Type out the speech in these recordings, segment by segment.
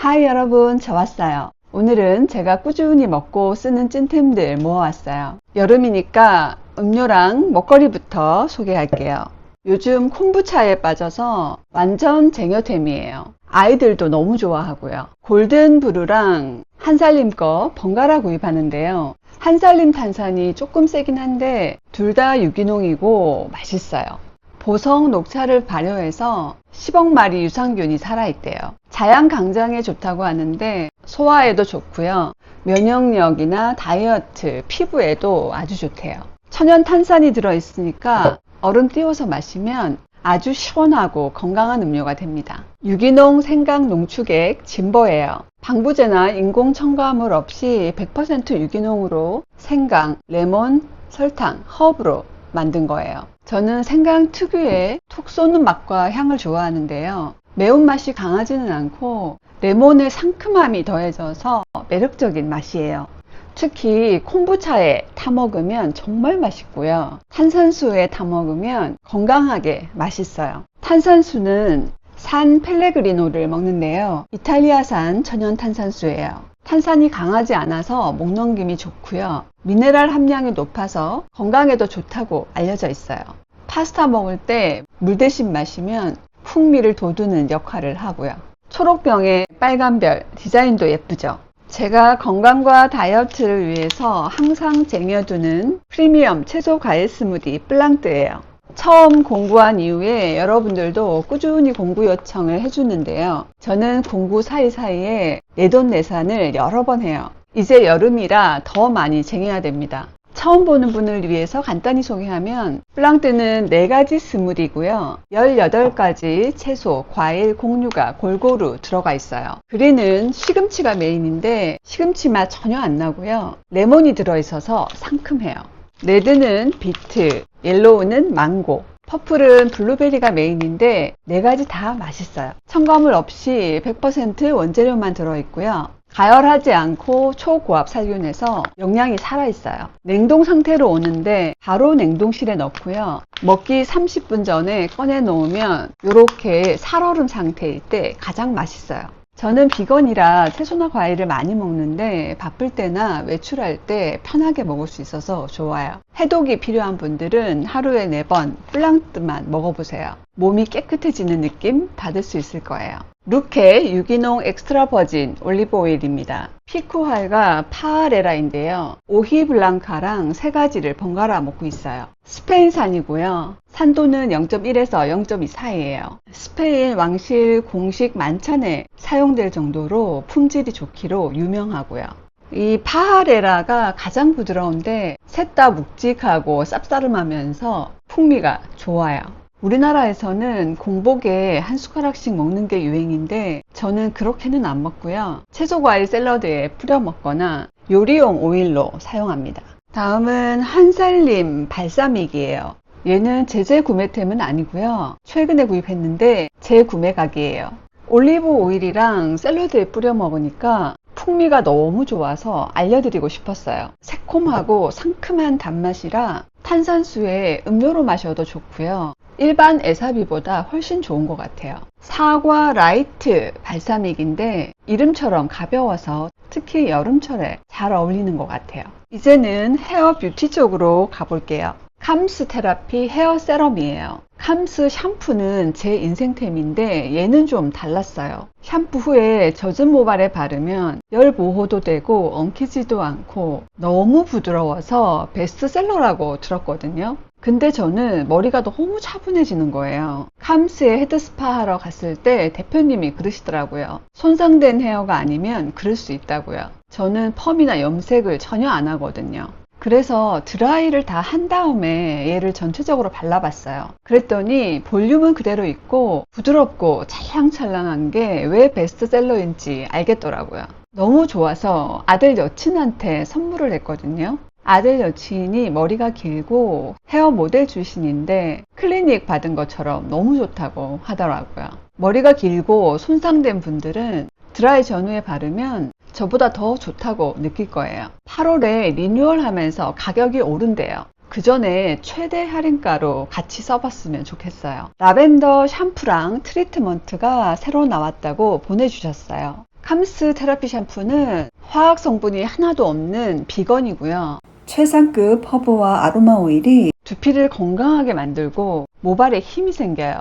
하이 여러분. 저 왔어요. 오늘은 제가 꾸준히 먹고 쓰는 찐템들 모아왔어요. 여름이니까 음료랑 먹거리부터 소개할게요. 요즘 콤부차에 빠져서 완전 쟁여템이에요. 아이들도 너무 좋아하고요. 골든 브루랑 한살림 거 번갈아 구입하는데요. 한살림 탄산이 조금 세긴 한데 둘 다 유기농이고 맛있어요 보성 녹차를 발효해서 10억 마리 유산균이 살아있대요. 자양 강장에 좋다고 하는데 소화에도 좋고요. 면역력이나 다이어트, 피부에도 아주 좋대요. 천연 탄산이 들어있으니까 얼음 띄워서 마시면 아주 시원하고 건강한 음료가 됩니다. 유기농 생강 농축액 진버예요. 방부제나 인공 첨가물 없이 100% 유기농으로 생강, 레몬, 설탕, 허브로 만든 거예요. 저는 생강 특유의 톡 쏘는 맛과 향을 좋아하는데요. 매운맛이 강하지는 않고 레몬의 상큼함이 더해져서 매력적인 맛이에요. 특히 콤부차에 타 먹으면 정말 맛있고요. 탄산수에 타 먹으면 건강하게 맛있어요. 탄산수는 산 펠레그리노를 먹는데요. 이탈리아산 천연 탄산수예요. 탄산이 강하지 않아서 목 넘김이 좋고요. 미네랄 함량이 높아서 건강에도 좋다고 알려져 있어요. 파스타 먹을 때 물 대신 마시면 풍미를 돋우는 역할을 하고요. 초록병에 빨간 별 디자인도 예쁘죠. 제가 건강과 다이어트를 위해서 항상 쟁여두는 프리미엄 채소 과일 스무디 플랑트예요. 처음 공부한 이후에 여러분들도 꾸준히 공부 요청을 해주는데요. 저는 공부 사이사이에 내돈내산을 여러 번 해요. 이제 여름이라 더 많이 쟁여야 됩니다. 처음 보는 분을 위해서 간단히 소개하면 플랑트는 4가지 스무디고요. 18가지 채소, 과일, 곡류가 골고루 들어가 있어요. 그린은 시금치가 메인인데 시금치 맛 전혀 안 나고요. 레몬이 들어있어서 상큼해요. 레드는 비트, 옐로우는 망고, 퍼플은 블루베리가 메인인데 네 가지 다 맛있어요. 첨가물 없이 100% 원재료만 들어있고요. 가열하지 않고 초고압 살균해서 영양이 살아있어요. 냉동 상태로 오는데 바로 냉동실에 넣고요. 먹기 30분 전에 꺼내 놓으면 이렇게 살얼음 상태일 때 가장 맛있어요. 저는 비건이라 채소나 과일을 많이 먹는데 바쁠 때나 외출할 때 편하게 먹을 수 있어서 좋아요. 해독이 필요한 분들은 하루에 4번 플랑트만 먹어보세요. 몸이 깨끗해지는 느낌 받을 수 있을 거예요. 루케 유기농 엑스트라 버진 올리브 오일입니다. 피쿠할과 파아레라인데요. 오히블랑카랑 세 가지를 번갈아 먹고 있어요. 스페인산이고요. 산도는 0.1에서 0.2 사이에요. 스페인 왕실 공식 만찬에 사용될 정도로 품질이 좋기로 유명하고요. 이 파하레라가 가장 부드러운데 셋 다 묵직하고 쌉싸름하면서 풍미가 좋아요. 우리나라에서는 공복에 한 숟가락씩 먹는 게 유행인데 저는 그렇게는 안 먹고요. 채소 과일 샐러드에 뿌려 먹거나 요리용 오일로 사용합니다. 다음은 한살림 발사믹이에요. 얘는 제재 구매템은 아니고요. 최근에 구입했는데 재구매 각이에요. 올리브 오일이랑 샐러드에 뿌려 먹으니까 풍미가 너무 좋아서 알려드리고 싶었어요. 새콤하고 상큼한 단맛이라 탄산수에 음료로 마셔도 좋고요. 일반 에사비보다 훨씬 좋은 것 같아요. 사과 라이트 발사믹인데 이름처럼 가벼워서 특히 여름철에 잘 어울리는 것 같아요. 이제는 헤어 뷰티 쪽으로 가볼게요. 감스 테라피 헤어 세럼이에요. 감스 샴푸는 제 인생템인데 얘는 좀 달랐어요. 샴푸 후에 젖은 모발에 바르면 열 보호도 되고 엉키지도 않고 너무 부드러워서 베스트셀러라고 들었거든요. 근데 저는 머리가 너무 차분해지는 거예요. 감스에 헤드스파 하러 갔을 때 대표님이 그러시더라고요. 손상된 헤어가 아니면 그럴 수 있다고요. 저는 펌이나 염색을 전혀 안 하거든요. 그래서 드라이를 다 한 다음에 얘를 전체적으로 발라봤어요. 그랬더니 볼륨은 그대로 있고 부드럽고 찰랑찰랑한 게 왜 베스트셀러인지 알겠더라고요. 너무 좋아서 아들 여친한테 선물을 했거든요. 아들 여친이 머리가 길고 헤어 모델 출신인데 클리닉 받은 것처럼 너무 좋다고 하더라고요. 머리가 길고 손상된 분들은 드라이 전후에 바르면 저보다 더 좋다고 느낄 거예요. 8월에 리뉴얼 하면서 가격이 오른대요. 그 전에 최대 할인가로 같이 써봤으면 좋겠어요. 라벤더 샴푸랑 트리트먼트가 새로 나왔다고 보내주셨어요. 캄스 테라피 샴푸는 화학 성분이 하나도 없는 비건이고요. 최상급 허브와 아로마 오일이 두피를 건강하게 만들고 모발에 힘이 생겨요.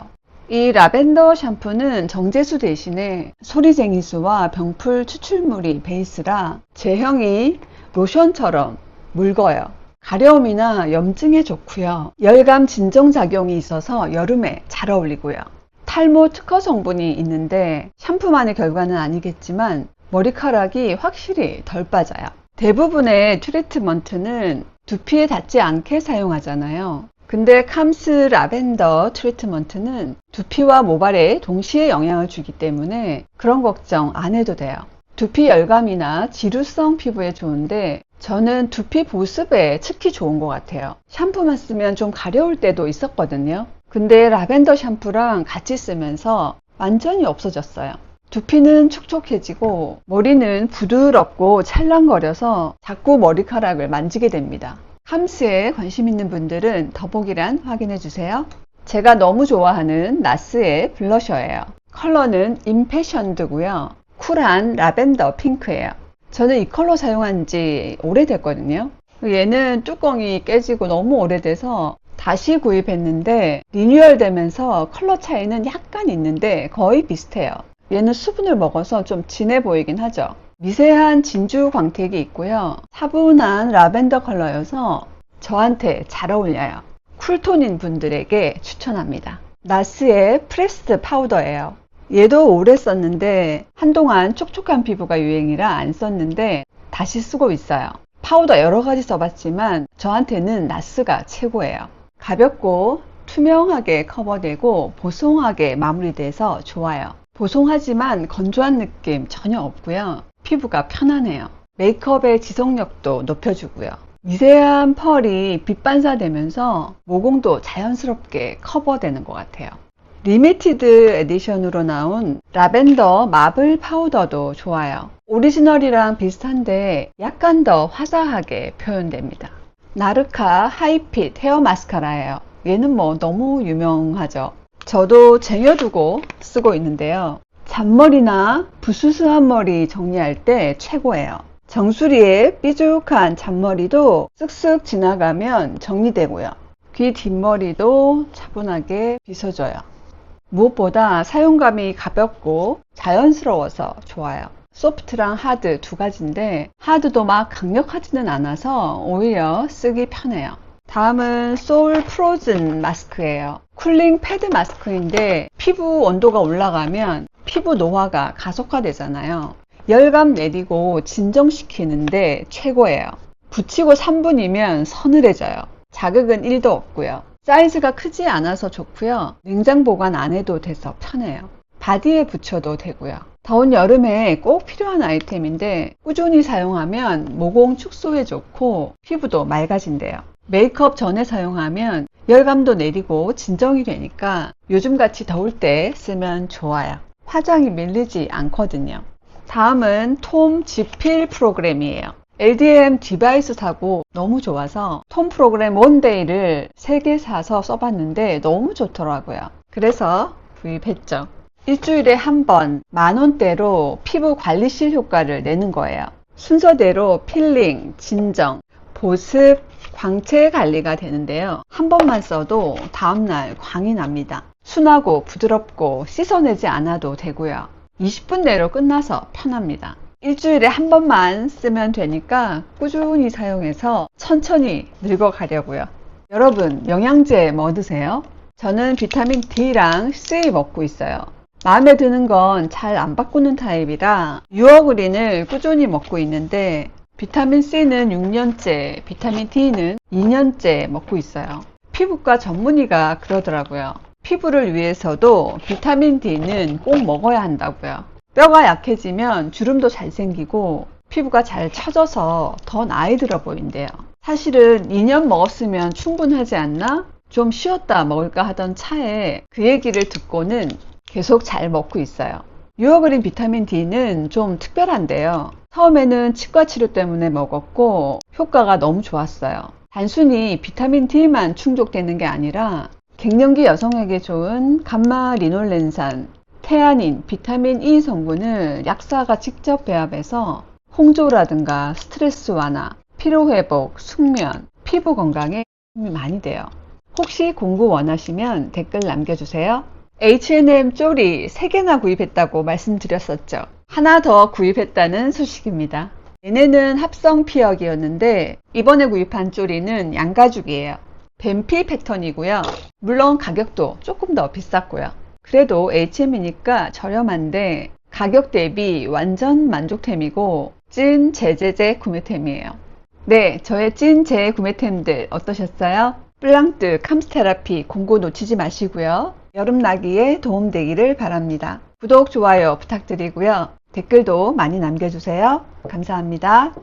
이 라벤더 샴푸는 정제수 대신에 소리쟁이수와 병풀 추출물이 베이스라 제형이 로션처럼 묽어요. 가려움이나 염증에 좋고요. 열감 진정 작용이 있어서 여름에 잘 어울리고요. 탈모 특허 성분이 있는데 샴푸만의 결과는 아니겠지만 머리카락이 확실히 덜 빠져요. 대부분의 트리트먼트는 두피에 닿지 않게 사용하잖아요. 근데 캄스 라벤더 트리트먼트는 두피와 모발에 동시에 영향을 주기 때문에 그런 걱정 안 해도 돼요. 두피 열감이나 지루성 피부에 좋은데 저는 두피 보습에 특히 좋은 것 같아요. 샴푸만 쓰면 좀 가려울 때도 있었거든요. 근데 라벤더 샴푸랑 같이 쓰면서 완전히 없어졌어요. 두피는 촉촉해지고 머리는 부드럽고 찰랑거려서 자꾸 머리카락을 만지게 됩니다. 함스에 관심 있는 분들은 더보기란 확인해 주세요. 제가 너무 좋아하는 나스의 블러셔예요. 컬러는 임패션드고요. 쿨한 라벤더 핑크예요. 저는 이 컬러 사용한 지 오래됐거든요. 얘는 뚜껑이 깨지고 너무 오래돼서 다시 구입했는데 리뉴얼 되면서 컬러 차이는 약간 있는데 거의 비슷해요. 얘는 수분을 먹어서 좀 진해 보이긴 하죠. 미세한 진주 광택이 있고요. 차분한 라벤더 컬러여서 저한테 잘 어울려요. 쿨톤인 분들에게 추천합니다. 나스의 프레스드 파우더예요. 얘도 오래 썼는데 한동안 촉촉한 피부가 유행이라 안 썼는데 다시 쓰고 있어요. 파우더 여러 가지 써봤지만 저한테는 나스가 최고예요. 가볍고 투명하게 커버되고 보송하게 마무리돼서 좋아요. 보송하지만 건조한 느낌 전혀 없고요. 피부가 편안해요. 메이크업의 지속력도 높여주고요. 미세한 펄이 빛반사되면서 모공도 자연스럽게 커버되는 것 같아요. 리미티드 에디션으로 나온 라벤더 마블 파우더도 좋아요. 오리지널이랑 비슷한데 약간 더 화사하게 표현됩니다. 나르카 하이핏 헤어 마스카라예요. 얘는 뭐 너무 유명하죠. 저도 쟁여두고 쓰고 있는데요. 잔머리나 부스스한 머리 정리할 때 최고예요. 정수리에 삐죽한 잔머리도 쓱쓱 지나가면 정리되고요. 귀 뒷머리도 차분하게 빗어줘요. 무엇보다 사용감이 가볍고 자연스러워서 좋아요. 소프트랑 하드 두 가지인데 하드도 막 강력하지는 않아서 오히려 쓰기 편해요. 다음은 소울 프로즌 마스크예요. 쿨링 패드 마스크인데 피부 온도가 올라가면 피부 노화가 가속화되잖아요. 열감 내리고 진정시키는데 최고예요. 붙이고 3분이면 서늘해져요. 자극은 1도 없고요. 사이즈가 크지 않아서 좋고요. 냉장 보관 안 해도 돼서 편해요. 바디에 붙여도 되고요. 더운 여름에 꼭 필요한 아이템인데 꾸준히 사용하면 모공 축소에 좋고 피부도 맑아진대요. 메이크업 전에 사용하면 열감도 내리고 진정이 되니까 요즘같이 더울 때 쓰면 좋아요. 화장이 밀리지 않거든요. 다음은 톰 지필 프로그램이에요. LDM 디바이스 사고 너무 좋아서 톰 프로그램 원데이를 3개 사서 써봤는데 너무 좋더라고요. 그래서 구입했죠. 일주일에 한 번 만원대로 피부 관리실 효과를 내는 거예요. 순서대로 필링, 진정, 보습, 광채 관리가 되는데요. 한 번만 써도 다음날 광이 납니다. 순하고 부드럽고 씻어내지 않아도 되고요. 20분 내로 끝나서 편합니다. 일주일에 한 번만 쓰면 되니까 꾸준히 사용해서 천천히 늙어가려고요. 여러분, 영양제 뭐 드세요? 저는 비타민 D랑 C 먹고 있어요. 마음에 드는 건 잘 안 바꾸는 타입이라 유어그린을 꾸준히 먹고 있는데 비타민 C는 6년째, 비타민 D는 2년째 먹고 있어요. 피부과 전문의가 그러더라고요. 피부를 위해서도 비타민 D는 꼭 먹어야 한다고요. 뼈가 약해지면 주름도 잘 생기고 피부가 잘 처져서 더 나이 들어 보인대요. 사실은 2년 먹었으면 충분하지 않나? 좀 쉬었다 먹을까 하던 차에 그 얘기를 듣고는 계속 잘 먹고 있어요. 유어그린 비타민 D는 좀 특별한데요. 처음에는 치과 치료 때문에 먹었고 효과가 너무 좋았어요. 단순히 비타민 D만 충족되는 게 아니라 갱년기 여성에게 좋은 감마 리놀렌산, 태아닌, 비타민 E 성분을 약사가 직접 배합해서 홍조라든가 스트레스 완화, 피로 회복, 숙면, 피부 건강에 도움이 많이 돼요. 혹시 공부 원하시면 댓글 남겨주세요. H&M 쪼리 3개나 구입했다고 말씀드렸었죠. 하나 더 구입했다는 소식입니다. 얘네는 합성 피혁이었는데 이번에 구입한 쪼리는 양가죽이에요. 뱀피 패턴이고요. 물론 가격도 조금 더 비쌌고요. 그래도 H&M이니까 저렴한데 가격 대비 완전 만족템이고 찐 제제제 구매템이에요. 네, 저의 찐 재구매템들 어떠셨어요? 플랑뜨 캄스테라피 공고 놓치지 마시고요. 여름 나기에 도움되기를 바랍니다. 구독, 좋아요 부탁드리고요. 댓글도 많이 남겨주세요. 감사합니다.